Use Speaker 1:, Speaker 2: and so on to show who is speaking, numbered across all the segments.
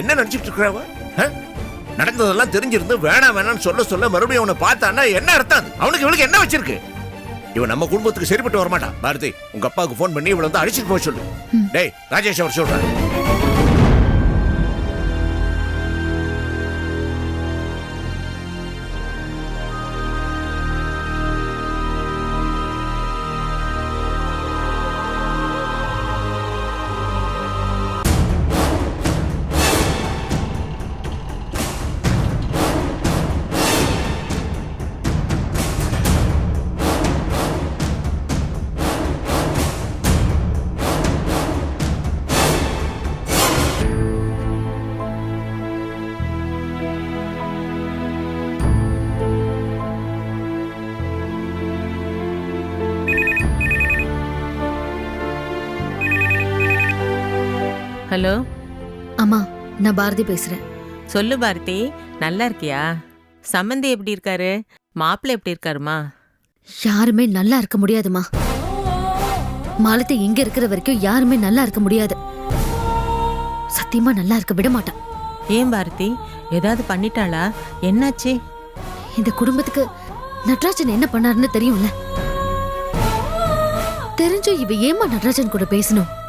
Speaker 1: என்ன நினைச்சிட்டு இருக்கிறவ நடந்ததெல்லாம் தெரிஞ்சிருந்து வேணாம் வேணாம்னு சொல்ல சொல்ல மறுபடியும் அவனை பார்த்தான்னா என்ன அர்த்தம்? அவனுக்கு இவளுக்கு என்ன வச்சிருக்கு? இவன் நம்ம குடும்பத்துக்கு சரிப்பட்டு வரமாட்டான். பாரதி உங்க அப்பாவுக்கு ஃபோன் பண்ணி இவளை வந்து அடிச்சிட்டு போக சொல்லு. டேய் ராஜேஷ் அவர் சொல்றாரு.
Speaker 2: ஹலோ.
Speaker 3: அம்மா நான் பாரதி பேசுறேன்.
Speaker 2: சொல்லு பாரதி நல்லா இருக்கியா? சம்மந்தி எப்படி இருக்காரு? மாப்பிள்ளை எப்படி இருக்காருமா?
Speaker 3: யாருமே நல்லா இருக்க முடியாதுமா. மாலத்தை இங்க இருக்கிற வரைக்கும் யாருமே நல்லா இருக்க முடியாது. சத்தியமா நல்லா இருக்க விட மாட்டான்.
Speaker 2: ஏன் பாரதி ஏதாவது பண்ணிட்டாளா? என்னாச்சு?
Speaker 3: இந்த குடும்பத்துக்கு நட்ராஜன் என்ன பண்ணாருன்னு தெரியும்ல? தெரிஞ்சும் இவ ஏமா நட்ராஜன் கூட பேசணும்?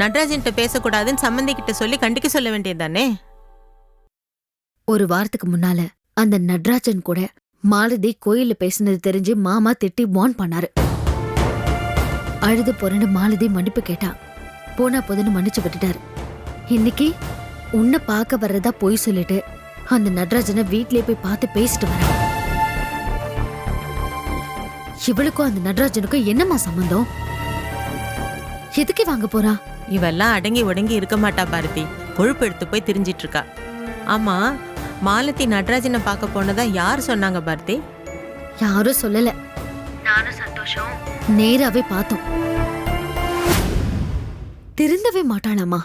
Speaker 2: நடராஜன்கிட்ட பேசக்கூடாதுன்னு சம்மந்தி கிட்ட சொல்லி கண்டிக்க சொல்ல வேண்டியதுதானே?
Speaker 3: ஒரு வாரத்துக்கு முன்னால அந்த நட்ராஜன் கூட மாலதி கோயில்ல பேசினது தெரிஞ்சு மாமா திட்டி வான் பண்ணாரு. அழுது போறேன்னு மாலதி மன்னிப்பு கேட்டா. போனா போதுன்னு மன்னிச்சு விட்டுட்டாரு. இன்னைக்கு உன்னை பார்க்க வர்றதா பொய் சொல்லிட்டு அந்த நட்ராஜனை வீட்லயே போய் பார்த்து பேசிட்டு வர இவளுக்கும் அந்த நட்ராஜனுக்கும் என்னம்மா சம்பந்தம்? எதுக்கு வாங்க போறா?
Speaker 2: இவெல்லாம் அடங்கி ஒடங்கி இருக்க மாட்டா பாரதி. கொழுப்பு எடுத்து போய் திரிஞ்சிட்டு இருக்கா ஆமா மாலதி நடராஜனை பார்க்க போனதா யார் சொன்னாங்க பாரதி?
Speaker 3: யாரும் சொல்லல. நானும் சந்தோஷம். நேராவே பார்த்தோம். திருந்தவே மாட்டாளாமா?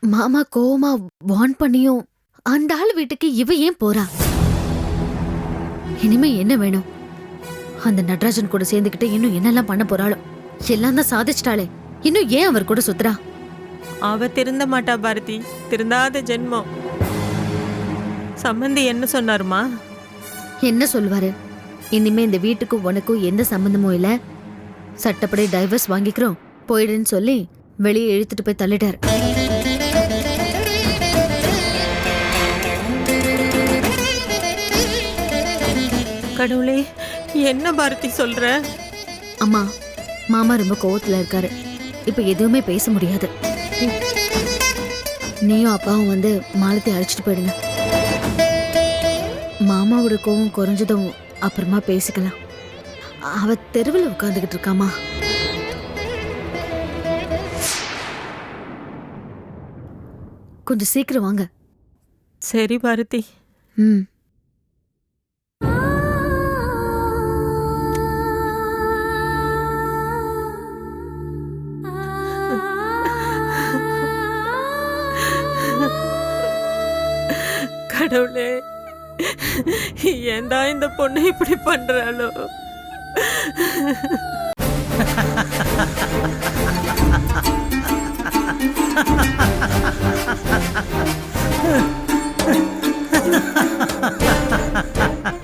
Speaker 3: மாமா கோவமா வான் பண்ணியும் அந்த ஆள் வீட்டுக்கு இவ ஏன் போறா? இனிமே என்ன வேணும்? அந்த நடராஜன் கூட சேர்ந்துக்கிட்டு இன்னும் என்னெல்லாம் பண்ண போறாளோ? எல்லாம் தான் சாதிச்சிட்டாளே. இன்னும் ஏன் அவர் கூட சுத்துறா?
Speaker 2: அவ திருந்த மாட்டா பாரதி. திருந்தாத ஜென்மம். சம்மந்தி என்ன சொன்னாருமா?
Speaker 3: என்ன சொல்லுவாரு? இனிமே இந்த வீட்டுக்கும் உனக்கும் எந்த சம்பந்தமும் இல்ல. சட்டப்படி டைவர்ஸ் வாங்கிக்கிறோம். போயிடுன்னு சொல்லி வெளியே இழுத்துட்டு போய் தள்ளிட்டாரு.
Speaker 2: கடவுளே என்ன பாரதி சொல்ற?
Speaker 3: அம்மா மாமா ரொம்ப கோவத்துல இருக்காரு. இப்ப எதுவுமே பேச முடியாது. நீயும் அப்பாவும் வந்து மாலத்தை அழைச்சிட்டு போயிடுங்க. மாமாவோட கோவம் குறைஞ்சதும் அப்புறமா பேசிக்கலாம். அவ தெருவில் உட்காந்துக்கிட்டு இருக்காமா? கொஞ்சம் சீக்கிரம் வாங்க.
Speaker 2: சரி பாரதி
Speaker 3: ம்.
Speaker 2: கடவுளே. ஏன்டா இந்த பொண்ணு இப்படி பண்றாளோ?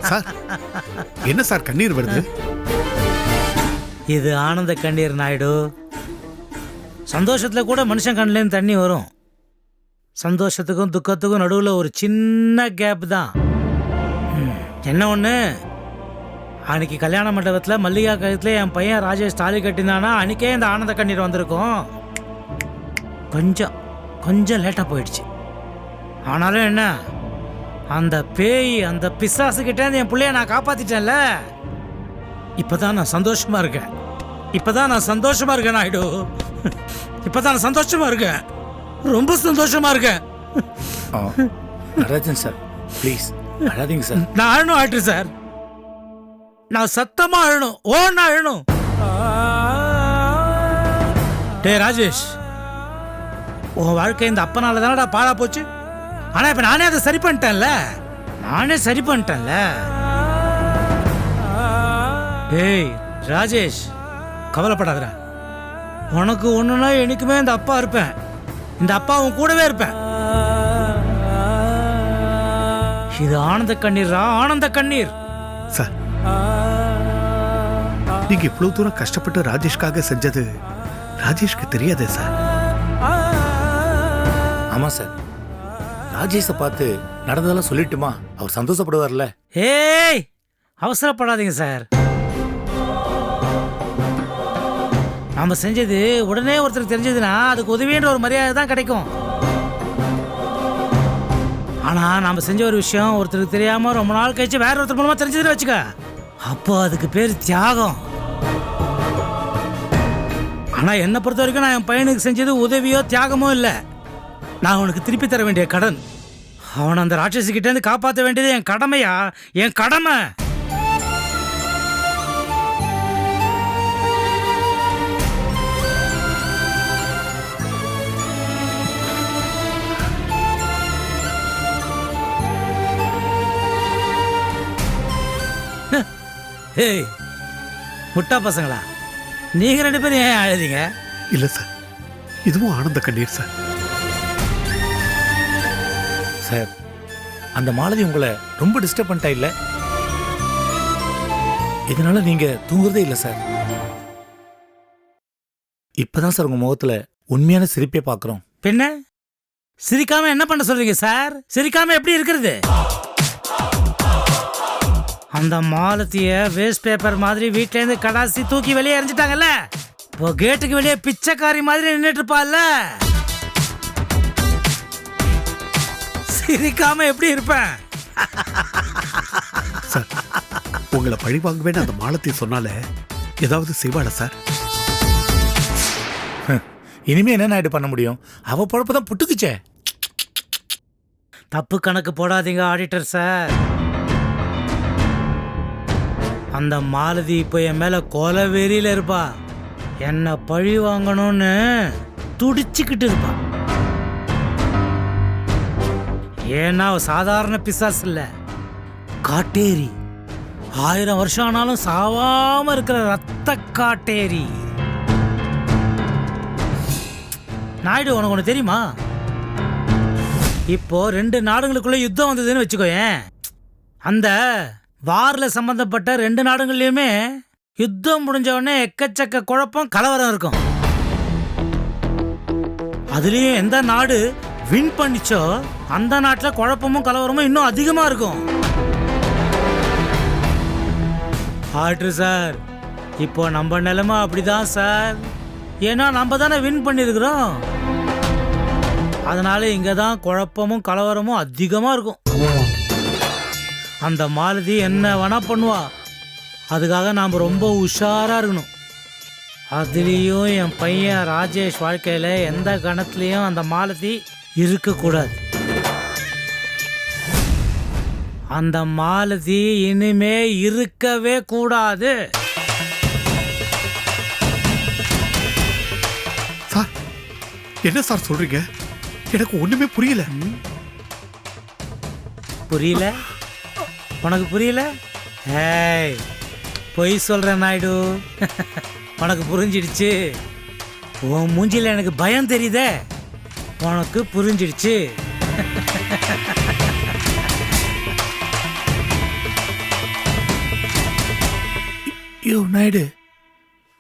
Speaker 4: சார் என்ன சார் கண்ணீர் வருது?
Speaker 5: இது ஆனந்த கண்ணீர் நாயுடு. சந்தோஷத்தில் கூட மனுஷன் கண்ணிலேருந்து தண்ணி வரும். சந்தோஷத்துக்கும் துக்கத்துக்கும் நடுவில் ஒரு சின்ன கேப் தான். என்ன ஒன்று அன்னைக்கு கல்யாண மண்டபத்தில் மல்லிகா கழுத்தில் என் பையன் ராஜேஷ் தாலி கட்டினானா அன்னைக்கே இந்த ஆனந்த கண்ணீர் வந்திருக்கும். கொஞ்சம் கொஞ்சம் லேட்டாக போயிடுச்சு. ஆனாலும் என்ன? அந்த பேய் அந்த பிசாசுக்கிட்டேருந்து என் பிள்ளைய நான் காப்பாற்றிட்டேன்ல இப்போ தான் நான் சந்தோஷமாக இருக்கேன். இப்போ தான் நான் சந்தோஷமாக இருக்கேன் நாயுடு. இப்பதான் நான் சந்தோஷமாக இருக்கேன். ரொம்ப சந்தோஷமா இருக்கேன்
Speaker 4: நடராஜன் சார். ப்ளீஸ் அழாதீங்க சார்.
Speaker 5: நான் அழணும் ஆயிட்டு சார். நான் சத்தமா அழணும் ஓன்னு அழணும். டே ராஜேஷ். உன் வாழ்க்கை இந்த அப்பனால தானடா பாழா போச்சு? ஆனா இப்ப நானே அதை சரி பண்ணிட்டேன்ல. நானே சரி பண்ணிட்டேன்ல. ஏய் ராஜேஷ் கவலைப்படாதடா. உனக்கு ஒண்ணுனா என்னைக்குமே இந்த அப்பா இருப்பேன். இந்த அப்பா உன் கூடவே இருப்பேன். இது ஆனந்த கண்ணீர்ரா ஆனந்த கண்ணீர்.
Speaker 4: சார் நீங்க இவ்வளவு தூரம் கஷ்டப்பட்டு ராஜேஷ்காக செஞ்சது ராஜேஷ்க்கு தெரியாதே சார்.
Speaker 6: ஆமாம் சார். ராஜேஷை பார்த்து நடந்ததெல்லாம் சொல்லிட்டுமா? அவர் சந்தோஷப்படுவார்ல.
Speaker 5: ஏய் அவசரப்படாதீங்க சார். நாம செஞ்சது உடனே ஒருத்தருக்கு தெரிஞ்சதுன்னா அதுக்கு உதவின்ற ஒரு மரியாதை தான் கிடைக்கும். ஆனால் நாம் செஞ்ச ஒரு விஷயம் ஒருத்தருக்கு தெரியாமல் ரொம்ப நாள் கழிச்சு வேற ஒருத்தர் மூலமாக தெரிஞ்சதுன்னு வச்சுக்க. அப்போ அதுக்கு பேர் தியாகம். ஆனால் என்னை பொறுத்த வரைக்கும் நான் என் பையனுக்கு செஞ்சது உதவியோ தியாகமோ இல்லை. நான் அவனுக்கு திருப்பி தர வேண்டிய கடன். அவனை அந்த ராட்சசிக்கிட்டேருந்து காப்பாற்ற வேண்டியது என் கடமையா? என் கடமை! ஏய் முட்டா பசங்களா? நீங்க ரெண்டு பேரும் ஏன் அழுதீங்க?
Speaker 4: இல்ல சார். இதுவும் ஆனந்த கண்ணீர் சார்.
Speaker 6: சார் அந்த மாலதி உங்களை ரொம்ப டிஸ்டர்ப் பண்ணிட்டா இல்ல? இதனால நீங்க தூங்குறதே இல்லை சார். இப்பதான் சார் உங்க முகத்துல உண்மையான சிரிப்பை பார்க்குறோம்
Speaker 5: பின்ன? சிரிக்காம என்ன பண்ண சொல்றீங்க சார்? சிரிக்காம எப்படி இருக்கிறது? அந்த மாலத்திய வேஸ்ட் பேப்பர் மாதிரி வீட்ல இருந்து கடாசி தூக்கி வெளியே எறிஞ்சிட்டாங்கல்ல? இப்போ கேட்டுக்கு வெளியே பிச்சைக்காரி மாதிரி நின்னுட்டு இருப்பால்ல சிரிக்காம எப்படி இருப்பேன்?
Speaker 4: சார் உங்களை பழி வாங்குவேன்னு அந்த மாலத்தை சொன்னால ஏதாவது செய்வாளா சார்?
Speaker 6: இனிமே என்ன நாயுடு பண்ண முடியும்? அவ பொழப்பு தான் புட்டுக்குச்சே.
Speaker 5: தப்பு கணக்கு போடாதீங்க ஆடிட்டர் சார். அந்த மாலதி இப்போ என் மேலே கொலை வெறியில் இருப்பா. என்னை பழி வாங்கணும்னு துடிச்சுக்கிட்டு இருப்பா. ஏன்னா சாதாரண பிசாஸ் இல்லை. காட்டேரி. ஆயிரம் வருஷம் ஆனாலும் சாவாம இருக்கிற ரத்த காட்டேரி. நாயுடு உனக்கு ஒன்று தெரியுமா? இப்போ ரெண்டு நாடுகளுக்குள்ள யுத்தம் வந்ததுன்னு வச்சுக்கோயேன். அந்த வார்ல சம்பந்தப்பட்ட ரெண்டு நாடுகள்லயுமே யுத்தம் முடிஞ்ச உடனே எக்கச்சக்க குழப்பம் கலவரம் இருக்கும். அதுலயும் எந்த நாடு வின் பண்ணிச்சோ அந்த நாட்டில் குழப்பமும் கலவரமும் இன்னும் அதிகமா இருக்கும். ஆட்ரு சார். இப்போ நம்ம நிலைமை அப்படிதான் சார். ஏன்னா நம்ம தானே வின் பண்ணியிருக்கிறோம். அதனால இங்கே தான் குழப்பமும் கலவரமும் அதிகமாக இருக்கும். அந்த மாலதி என்ன வேணா பண்ணுவா. அதுக்காக நாம் ரொம்ப உஷாரா இருக்கணும். அதுலேயும் என் பையன் ராஜேஷ் வாழ்க்கையில எந்த கணத்துலேயும் அந்த மாலதி இருக்கக்கூடாது. அந்த மாலதி இனிமே இருக்கவே கூடாது.
Speaker 4: சார் என்ன சார் சொல்றீங்க? எனக்கு ஒண்ணுமே புரியல.
Speaker 5: புரியல? உனக்கு புரியல? ஏய் பொய் சொல்கிறேன் நாயுடு. உனக்கு புரிஞ்சிடுச்சு. உன் மூஞ்சியில் எனக்கு பயம் தெரியுதே. உனக்கு புரிஞ்சிடுச்சு.
Speaker 6: ஐயோ நாயுடு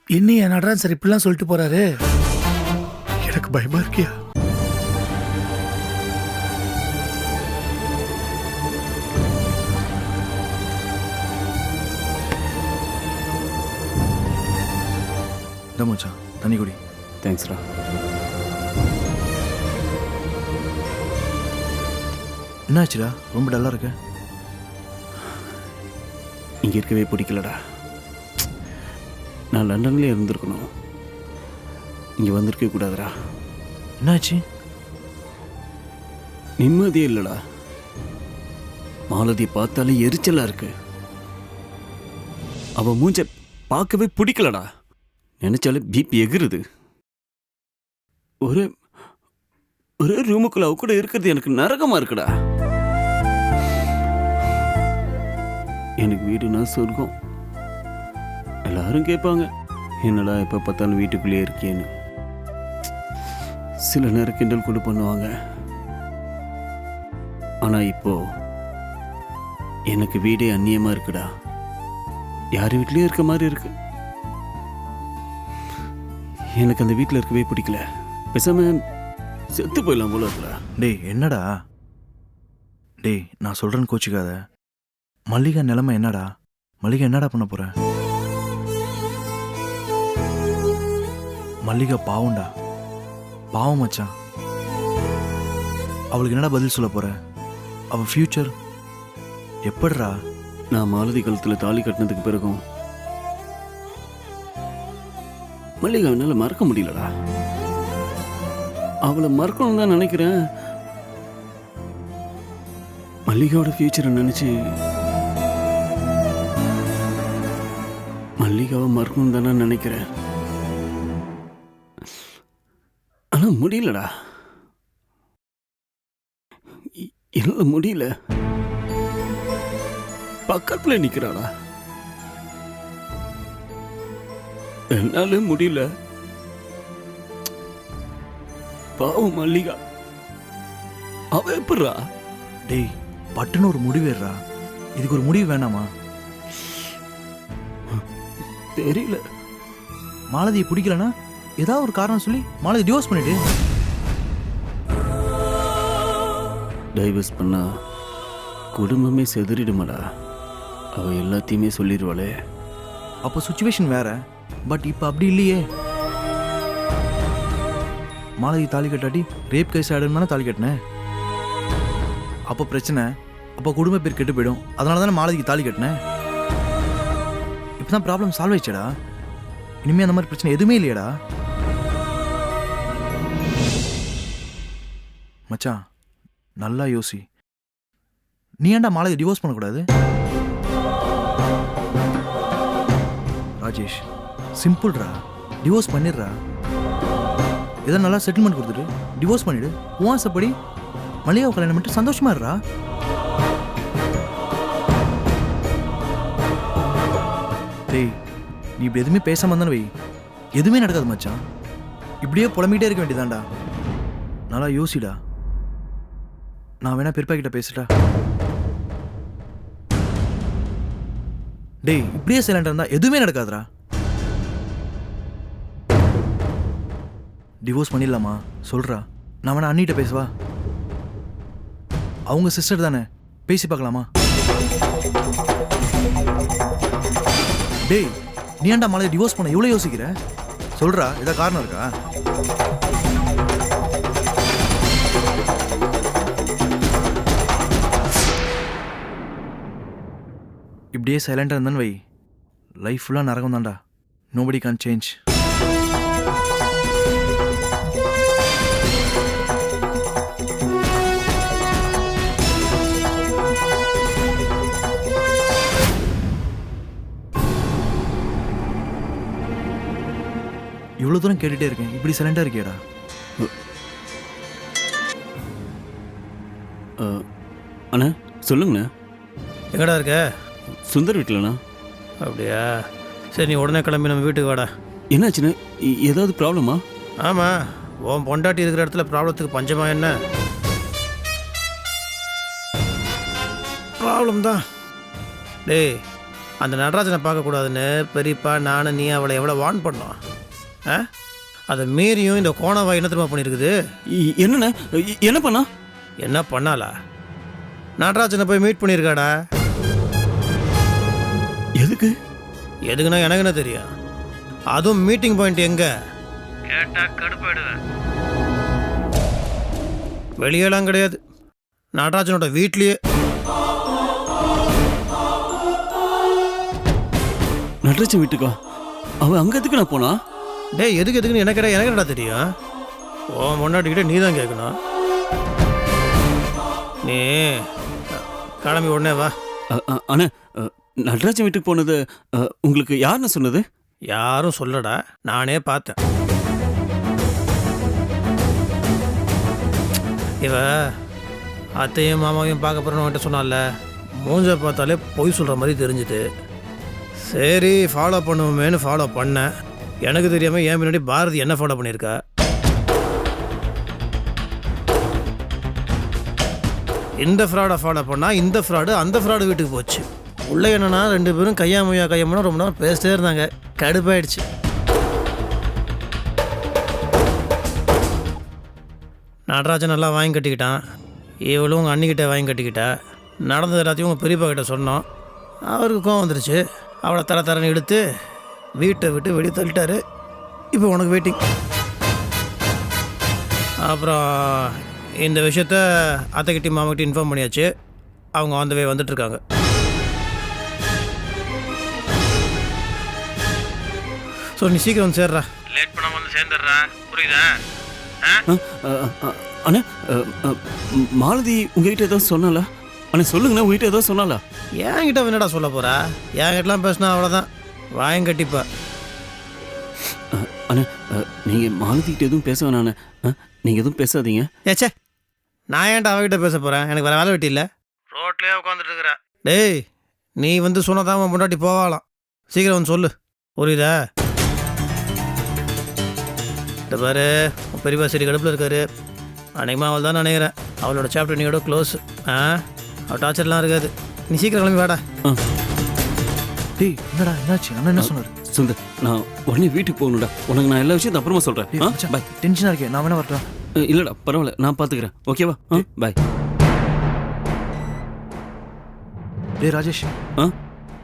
Speaker 6: இன்னும் என் நடராஜ் சார் இப்படிலாம் சொல்லிட்டு போறாரு.
Speaker 4: எனக்கு பயமா இருக்கியா?
Speaker 7: இந்த மச்சான் தண்ணி குடி தேங்க்ஸ்ரா என்னாச்சுடா ரொம்ப டல்லா இருக்க
Speaker 8: இங்கே இருக்கவே பிடிக்கலடா நான் லண்டன்லேயே இருந்திருக்கணும் இங்கே வந்திருக்க கூடாதுடா
Speaker 7: என்னாச்சு
Speaker 8: நிம்மதியே இல்லைடா மாலதியை பார்த்தாலே எரிச்சலாக இருக்கு அவன் மூஞ்ச பார்க்கவே பிடிக்கலடா நினச்சாலும் பிபி எகிறுது ஒரு ஒரே ரூமுக்குள்ள அவ கூட இருக்கிறது எனக்கு நரகமாக இருக்குடா. எனக்கு வீடுனா சொர்க்கம்? எல்லாரும் கேட்பாங்க என்னடா எப்போ பார்த்தாலும் வீட்டுக்குள்ளேயே இருக்கேன்னு சில நேரம் கிண்டல் கூட பண்ணுவாங்க. ஆனால் இப்போ எனக்கு வீடே அந்நியமாக இருக்குடா. யார் வீட்லேயும் இருக்க மாதிரி இருக்கு. எனக்கு அந்த வீட்டில் இருக்கவே பிடிக்கல. பேசாம செத்து போயிடலாம் போல இருக்குடா.
Speaker 7: டேய் என்னடா? டேய் நான் சொல்றேன்னு கோச்சிக்காத. மல்லிகா நிலைமை என்னடா? மல்லிகா என்னடா பண்ண போற? மல்லிகா பாவம்டா. பாவம் மச்சான். அவளுக்கு என்னடா பதில் சொல்ல போற? அவ ஃபியூச்சர் எப்படிடா?
Speaker 8: நான் மாலதி கழுத்துல தாலி கட்டினதுக்கு பிறகும் மல்லிகா என்னால் மறக்க முடியலடா. அவளை மறக்கணும் தான் நினைக்கிறேன். மல்லிகாவோட ஃபியூச்சரை நினைச்சு மல்லிகாவை மறக்கணும் தானே நினைக்கிறேன். ஆனா முடியலடா. என்னால் முடியல. பக்கத்துல நிக்கிறாளா? என்னால முடியல. பாவம் மல்லிகா. அவ எப்படிறா
Speaker 7: டேய் பட்டுன்னு ஒரு முடிவேறா இதுக்கு ஒரு முடிவு வேணாமா?
Speaker 8: தெரியல.
Speaker 7: மாலதியை பிடிக்கலனா ஏதாவது ஒரு காரணம் சொல்லி மாலதி டிவோர்ஸ் பண்ணிடு
Speaker 8: டைவர்ஸ் பண்ணா குடும்பமே செதறிடுமாடா. அவ எல்லாத்தையுமே சொல்லிடுவாளே.
Speaker 7: அப்போ சுச்சுவேஷன் வேற. பட் இப்போ அப்படி இல்லையே. மாலதி தாலி கட்டாட்டி ரேப் கேஸ் ஆடுன்னு தாலி கட்டினேன் அப்போ பிரச்சனை அப்போ குடும்ப பேர் கெட்டு போயிடும். அதனால தானே மாலதிக்கு தாலி கட்டினேன் இப்போ தான் ப்ராப்ளம் சால்வ் ஆயிடுச்சடா. இனிமேல் அந்த மாதிரி பிரச்சனை எதுவுமே இல்லையடா. மச்சான் நல்லா யோசி. நீ ஏன்டா மாலதி டிவோர்ஸ் பண்ணக்கூடாது? ராஜேஷ். சிம்பிள்ரா. டிவோர்ஸ் பண்ணிடுறா. ஏதோ நல்லா செட்டில்மெண்ட் கொடுத்துட்டு டிவோர்ஸ் பண்ணிவிடு உன் ஆசைப்படி மல்லிகாவை கல்யாணம் பண்ணிட்டு சந்தோஷமா இருறா டேய் நீ இப்படி எதுவுமே பேசாமல் தானே வை. எதுவுமே நடக்காது மச்சான். இப்படியே புலம்பிக்கிட்டே இருக்க வேண்டியதாண்டா நல்லா யோசிடா. நான் வேணா பெருப்பா கிட்ட பேசிட்டா டேய் இப்படியே சைலண்டா இருந்தால் எதுவுமே நடக்காதுடா. டிவோர்ஸ் பண்ணிடலாமா? சொல்கிறா நான் வேணா அண்ணிட்ட பேசுவா? அவங்க சிஸ்டர் தானே? பேசி பார்க்கலாமா? டேய் நீ ஏன்டா மலையை டிவோர்ஸ் பண்ண இவ்வளோ யோசிக்கிற? சொல்கிறா ஏதாவது காரணம் இருக்கா? இப்படியே சைலண்டாக இருந்தேன்னு வை. லைஃப் ஃபுல்லாக நரகம் தான்டா நோபடி கான் சேஞ்ச் இவ்வளோ தூரம் கேட்டுட்டே இருக்கேன். இப்படி சைலண்டாக இருக்கியாடா.
Speaker 8: அண்ணா சொல்லுங்கண்ணா.
Speaker 6: எங்கடா இருக்க?
Speaker 8: சுந்தர் வீட்டிலண்ணா
Speaker 6: அப்படியா? சரி நீ உடனே கிளம்பி நம்ம வீட்டுக்கு வாடா.
Speaker 8: என்னாச்சுண்ணே? ஏதாவது ப்ராப்ளமா?
Speaker 6: ஆமாம் உன் பொண்டாட்டி இருக்கிற இடத்துல ப்ராப்ளத்துக்கு பஞ்சமா என்ன? ப்ராப்ளம் தான். டேய் அந்த நடராஜனை பார்க்கக்கூடாதுன்னு பெரியப்பா நானும் நீ அவளை எவ்வளோ வார்ன் பண்ணோம். ஆ? அதை மீறியும் இந்த கோணவா என்ன திரும்ப பண்ணியிருக்குது
Speaker 8: இ- என்னண்ணே? என்ன பண்ணா?
Speaker 6: என்ன பண்ணாளா? நடராஜனை போய் மீட் பண்ணியிருக்காடா
Speaker 8: எதுக்கு?
Speaker 6: எதுக்குன்னா எனக்கு என்ன தெரியும்? அதுவும் மீட்டிங் பாயிண்ட் எங்க? கேட்டா கடுப்பாயிடுவேன். வெளியெல்லாம் கிடையாது. நடராஜனோட வீட்லயே.
Speaker 8: நடராஜன் வீட்டுக்கா? அவன் அங்க எதுக்கு நான் போனா?
Speaker 6: டேய் எதுக்கு எதுக்குன்னு எனக்கு என்ன- எனக்கு என்னடா தெரியும்? ஓ முன்னாடிக்கிட்ட நீ தான் கேட்கணும். நீ கிளம்பி உடனே வா.
Speaker 8: அண்ணே நடராஜன் வீட்டுக்கு போனது உங்களுக்கு யாருன்னு சொன்னது?
Speaker 6: யாரும் சொல்லடா நானே பார்த்தேன். இவ அத்தையும் மாமாவையும் பார்க்க போகிறேன்னு சொன்னால மூஞ்ச பார்த்தாலே பொய் சொல்கிற மாதிரி தெரிஞ்சுது. சரி ஃபாலோ பண்ணுவோமேனு ஃபாலோ பண்ணேன். எனக்கு தெரியாமல் என் முன்னாடி பாரதி என்ன ஃபாலோ பண்ணியிருக்கா? இந்த ஃப்ராடை ஃபாலோ பண்ணால் இந்த ஃப்ராடு அந்த ஃப்ராடு வீட்டுக்கு போச்சு. உள்ள என்னன்னா ரெண்டு பேரும் கையா முய்யா கையம்னா ரொம்ப நேரம் பேசிட்டே இருந்தாங்க. கடுப்பாயிடுச்சு. நடராஜன் நல்லா வாங்கி கட்டிக்கிட்டான். இவளும் உங்கள் அண்ணிக்கிட்ட வாங்கி கட்டிக்கிட்டா. நடந்தது எல்லாத்தையும் உங்கள் பெரியப்பா கிட்ட சொன்னோம். அவருக்கு கோவம் வந்துருச்சு. அவளை தர தரன்னு எடுத்து வீட்டை விட்டு வெளியே தள்ளிட்டாரு. இப்போ உனக்கு வெயிட்டிங் அப்புறம் இந்த விஷயத்த அத்தைக்கிட்டி மாமாக்கிட்ட இன்ஃபார்ம் பண்ணியாச்சு. அவங்க ஆன் த வே வந்துட்டுருக்காங்க. ஸோ நீ சீக்கிரம் வந்து சேர்றா. லேட் பண்ணாமல் வந்து சேர்ந்துடுறா. புரியுதா?
Speaker 8: அ, அ, அ, அண்ணே அ, அ, ம், மாலதி உங்ககிட்ட ஏதோ சொன்னால அண்ணே சொல்லுங்கண்ணே உங்ககிட்ட ஏதோ சொன்னால
Speaker 6: என்கிட்ட என்னடா சொல்ல போறா? என்கிட்டலாம் பேசினா அவ்வளோதான் வாயம் கட்டிப்பா.
Speaker 8: அண்ணே அ, நீங்க மாலதி கிட்ட எதுவும் பேச வேணாண்ணே அ, நீங்க எதுவும் பேசாதீங்க.
Speaker 6: ஏச்சே நான் ஏன்டா அவகிட்ட பேச போகிறேன் எனக்கு வேறு வேலை வெட்டி இல்லை. ரோட்லேயே உட்காந்துட்டு இருக்கிற டேய் நீ வந்து சொன்னதான் உன் முன்னாடி போவாளாம். சீக்கிரம் வந்து சொல்லு. புரியுதா? இந்த பாரு பெரியப்பா சரி கடுப்பில் இருக்காரு. அன்னைக்குமா அவள் தான் நினைக்கிறேன். அவளோட சாப்டர் நீயோட க்ளோஸ் ஆ? அவள் டார்ச்சர்லாம் இருக்காது. நீ சீக்கிரம் கிளம்பி வாடா.
Speaker 7: டேய் என்னடா என்னாச்சு? அண்ணன் என்ன சொன்னாரு?
Speaker 8: சுந்தர் நான் உடனே வீட்டுக்கு போகணும்டா. உனக்கு நான் எல்லா விஷயத்தையும் அப்புறமா சொல்கிறேன் பாய்
Speaker 7: டென்ஷனா இருக்கேன் நான் வேணா வரட்டா
Speaker 8: இல்லைடா பரவாயில்ல நான் பார்த்துக்கிறேன் ஓகேவா பாய்
Speaker 7: டேய். ராஜேஷ்
Speaker 8: ஆ?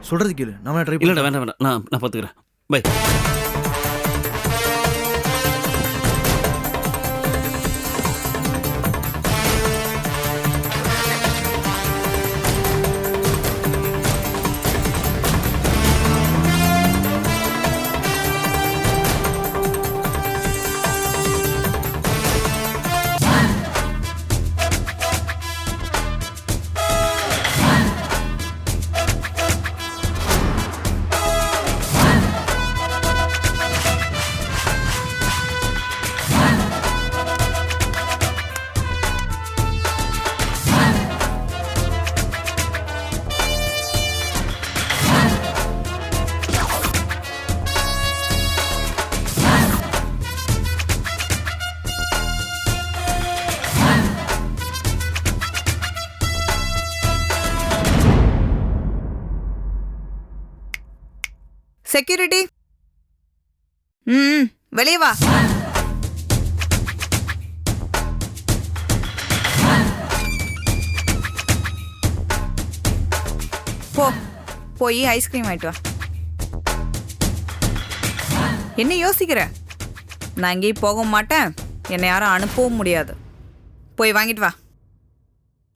Speaker 7: சொல்றது கேளு. நான் வேணா ட்ரை
Speaker 8: இல்லைடா வேண்டாம் வேண்டாம் நான் நான் பார்த்துக்கிறேன் பாய்
Speaker 9: வெளியே வா. போ போய் ஐஸ்கிரீம் வாங்கிட்டு வா. என்ன யோசிக்கிற? நான் எங்கேயும் போகவும் மாட்டேன். என்னை யாரும் அனுப்பவும் முடியாது. போய் வாங்கிட்டு வா.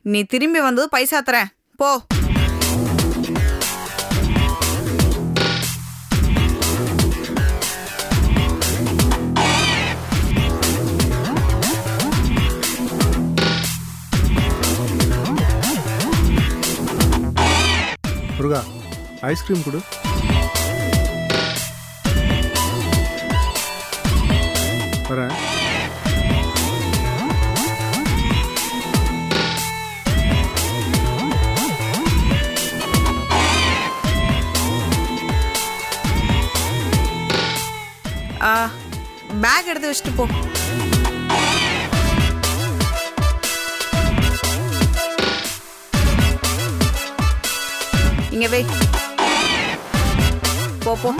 Speaker 9: நீ திரும்பி வந்தது பைசா தரேன். போ.
Speaker 10: முருகா ஐஸ்கிரீம் கொடு. வரேன்.
Speaker 9: பேக் எடுத்து வச்சுட்டு போ. இங்க வை போ